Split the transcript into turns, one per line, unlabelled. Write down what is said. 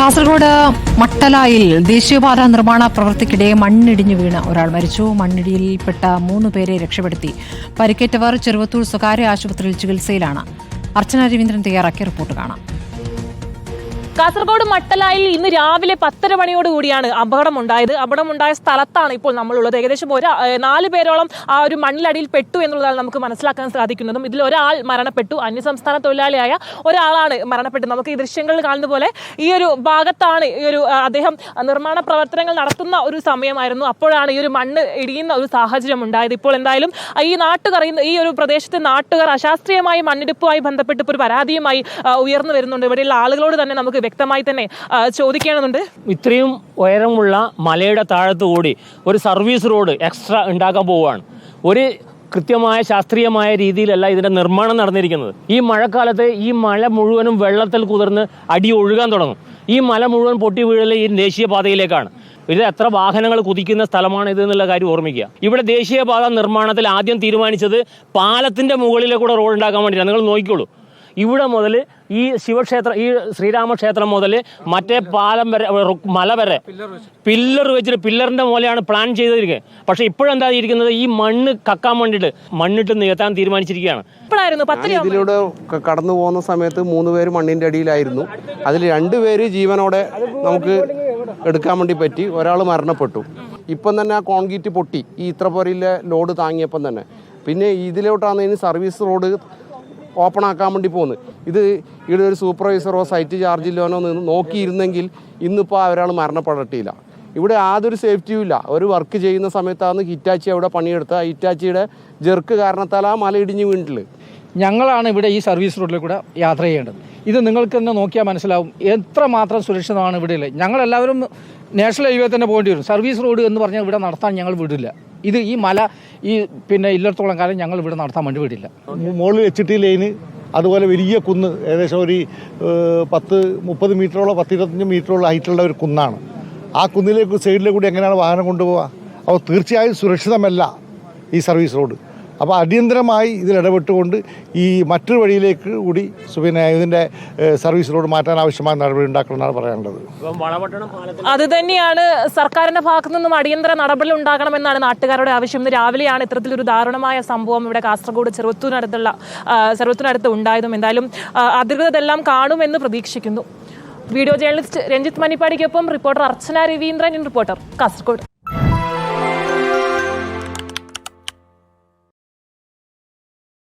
കാസർഗോഡ് മട്ടലായിൽ ദേശീയപാത നിർമ്മാണ പ്രവൃത്തിക്കിടെ മണ്ണിടിഞ്ഞു വീണ് ഒരാൾ മരിച്ചു. മണ്ണിടിയിൽപ്പെട്ട മൂന്ന് പേരെ രക്ഷപ്പെടുത്തി. പരിക്കേറ്റവർ ചെറുവത്തൂർ സ്വകാര്യ ആശുപത്രിയിൽ ചികിത്സയിലാണ്. അർച്ചന രവീന്ദ്രൻ തയ്യാറാക്കിയ റിപ്പോർട്ട് കാണാം.
കാസർഗോഡ് മട്ടലായിൽ ഇന്ന് രാവിലെ പത്തര മണിയോട് കൂടിയാണ് അപകടമുണ്ടായത്. അപകടമുണ്ടായ സ്ഥലത്താണ് ഇപ്പോൾ നമ്മളുള്ളത്. ഏകദേശം ഒരു നാല് പേരോളം ആ ഒരു മണ്ണിലടിയിൽ പെട്ടു എന്നുള്ളതാണ് നമുക്ക് മനസ്സിലാക്കാൻ സാധിക്കുന്നതും. ഇതിൽ ഒരാൾ മരണപ്പെട്ടു. അന്യസംസ്ഥാന തൊഴിലാളിയായ ഒരാളാണ് മരണപ്പെട്ടത്. നമുക്ക് ഈ ദൃശ്യങ്ങളിൽ കാണുന്ന പോലെ ഈ ഒരു ഭാഗത്താണ് ഈ ഒരു അദ്ദേഹം നിർമ്മാണ പ്രവർത്തനങ്ങൾ നടത്തുന്ന ഒരു സമയമായിരുന്നു. അപ്പോഴാണ് ഈ ഒരു മണ്ണ് ഇടിയുന്ന ഒരു സാഹചര്യം ഉണ്ടായത്. ഇപ്പോൾ എന്തായാലും ഈ നാട്ടുകാർ ഈ- ഒരു പ്രദേശത്തെ നാട്ടുകാർ അശാസ്ത്രീയമായി മണ്ണെടുപ്പുമായി ബന്ധപ്പെട്ട് ഒരു പരാതിയുമായി ഉയർന്നു വരുന്നുണ്ട്. ഇവിടെയുള്ള ആളുകളോട് തന്നെ നമുക്ക് വ്യക്തമായി തന്നെ ചോദിക്കേണ്ടതുണ്ട്.
ഇത്രയും ഉയരമുള്ള മലയുടെ താഴത്ത് കൂടി ഒരു സർവീസ് റോഡ് എക്സ്ട്രാ ഉണ്ടാക്കാൻ പോവുകയാണ്. ഒരു കൃത്യമായ ശാസ്ത്രീയമായ രീതിയിലല്ല ഇതിന്റെ നിർമ്മാണം നടന്നിരിക്കുന്നത്. ഈ മഴക്കാലത്ത് ഈ മല മുഴുവനും വെള്ളത്തിൽ കുതിർന്ന് അടി ഒഴുകാൻ തുടങ്ങും. ഈ മല മുഴുവൻ പൊട്ടി വീഴൽ ഈ ദേശീയപാതയിലേക്കാണ് ഇത് എത്ര വാഹനങ്ങൾ കുതിക്കുന്ന സ്ഥലമാണ് ഇത് എന്നുള്ള കാര്യം ഓർമ്മിക്കുക. ഇവിടെ ദേശീയപാത നിർമ്മാണത്തിൽ ആദ്യം തീരുമാനിച്ചത് പാലത്തിന്റെ മുകളിലെ കൂടെ റോഡ് ഉണ്ടാക്കാൻ വേണ്ടിയിട്ടാണ്. നിങ്ങൾ നോക്കിക്കോളൂ. ഇവിടെ മുതൽ ഈ ശിവക്ഷേത്രം ഈ ശ്രീരാമക്ഷേത്രം മുതൽ മറ്റേ പാലം വരെ മല വരെ പില്ലർ വെച്ചിട്ട് പില്ലറിന്റെ മൂലയാണ് പ്ലാൻ ചെയ്തിരിക്കുന്നത് പക്ഷെ ഇപ്പോഴെന്താ ഇരിക്കുന്നത്? ഈ മണ്ണ് കക്കാൻ വേണ്ടിട്ട് മണ്ണിട്ട് നികത്താൻ തീരുമാനിച്ചിരിക്കുകയാണ്.
ഇപ്പോഴായിരുന്നു
ഇതിലൂടെ കടന്നു പോകുന്ന സമയത്ത് മൂന്ന് പേര് മണ്ണിന്റെ അടിയിലായിരുന്നു. അതിൽ രണ്ടുപേര് ജീവനോടെ നമുക്ക് എടുക്കാൻ വേണ്ടി പറ്റി. ഒരാൾ മരണപ്പെട്ടു. ഇപ്പം തന്നെ ആ കോൺക്രീറ്റ് പൊട്ടി. ഈ ഇത്ര പോരയിലെ ലോഡ് താങ്ങിയപ്പം തന്നെ. പിന്നെ ഇതിലോട്ടാണ് ഇനി സർവീസ് റോഡ് ഓപ്പൺ ആക്കാൻ വേണ്ടി പോകുന്നത് ഇത് ഇവിടെ ഒരു സൂപ്പർവൈസറോ സൈറ്റ് ചാർജില്ലോനോ നിന്ന് നോക്കിയിരുന്നെങ്കിൽ ഇന്നിപ്പോൾ ഒരാൾ മരണപ്പെടട്ടില്ല. ഇവിടെ യാതൊരു സേഫ്റ്റിയും ഇല്ല. ഒരു വർക്ക് ചെയ്യുന്ന സമയത്താണ് ഹിറ്റാച്ചി അവിടെ പണിയെടുത്ത ഹിറ്റാച്ചിയുടെ ജെർക്ക് കാരണത്താൽ ആ മല ഇടിഞ്ഞ് വീണിട്ടില്ല?
ഞങ്ങളാണ് ഇവിടെ ഈ സർവീസ് റോഡിൽ കൂടെ യാത്ര ചെയ്യേണ്ടത്. ഇത് നിങ്ങൾക്ക് തന്നെ നോക്കിയാൽ മനസ്സിലാവും. എത്രമാത്രം സുരക്ഷിതമാണ് ഇവിടെ ഉള്ളത്. ഞങ്ങളെല്ലാവരും നാഷണൽ ഹൈവേ തന്നെ പോകേണ്ടി വരും. സർവീസ് റോഡ് എന്ന് പറഞ്ഞാൽ ഇവിടെ നടത്താൻ ഞങ്ങൾ വിടില്ല. ഇത് ഈ മല ഈ പിന്നെ ഇല്ലത്തോളം കാലം ഞങ്ങൾ ഇവിടെ നടത്താൻ വേണ്ടി വിടില്ല.
മുകളിൽ എച്ച് ടി ലൈന് അതുപോലെ വലിയ കുന്ന് ഏകദേശം ഒരു പത്ത് മുപ്പത് മീറ്ററോളം പത്ത് ഇരുപത്തഞ്ച് മീറ്ററോളം ഹൈറ്റുള്ള ഒരു കുന്നാണ്. ആ കുന്നിലേക്ക് സൈഡിലെ കൂടി എങ്ങനെയാണ് വാഹനം കൊണ്ടുപോവുക? അപ്പോൾ തീർച്ചയായും സുരക്ഷിതമല്ല ഈ സർവീസ് റോഡ്. അപ്പോൾ അടിയന്തരമായി ഇതിലിടപെട്ടുകൊണ്ട് ഈ മറ്റൊരു വഴിയിലേക്ക് കൂടി പിന്നെ ഇതിന്റെ സർവീസിലോട്ട് സർവീസ് റോഡ് മാറ്റാൻ ആവശ്യമായ നടപടി ഉണ്ടാക്കണമെന്നാണ് പറയാനുള്ളത്.
അത് തന്നെയാണ് സർക്കാരിന്റെ ഭാഗത്തു നിന്നും അടിയന്തര നടപടി ഉണ്ടാകണമെന്നാണ് നാട്ടുകാരുടെ ആവശ്യം. ഇന്ന് രാവിലെയാണ് ഇത്തരത്തിലൊരു ദാരുണമായ സംഭവം ഇവിടെ കാസർഗോഡ് ചെറുവത്തൂരിനടുത്തുള്ള ചെറുത്തൂനടുത്ത് ചെറുവത്തൂരിനടുത്ത് ഉണ്ടായതും. എന്തായാലും ആ, കാണുമെന്ന് പ്രതീക്ഷിക്കുന്നു. വീഡിയോ ജേർണലിസ്റ്റ് രഞ്ജിത്ത് മണിപ്പാടിക്കൊപ്പം റിപ്പോർട്ടർ അർച്ചന രവീന്ദ്രൻ റിപ്പോർട്ടർ കാസർഗോഡ്.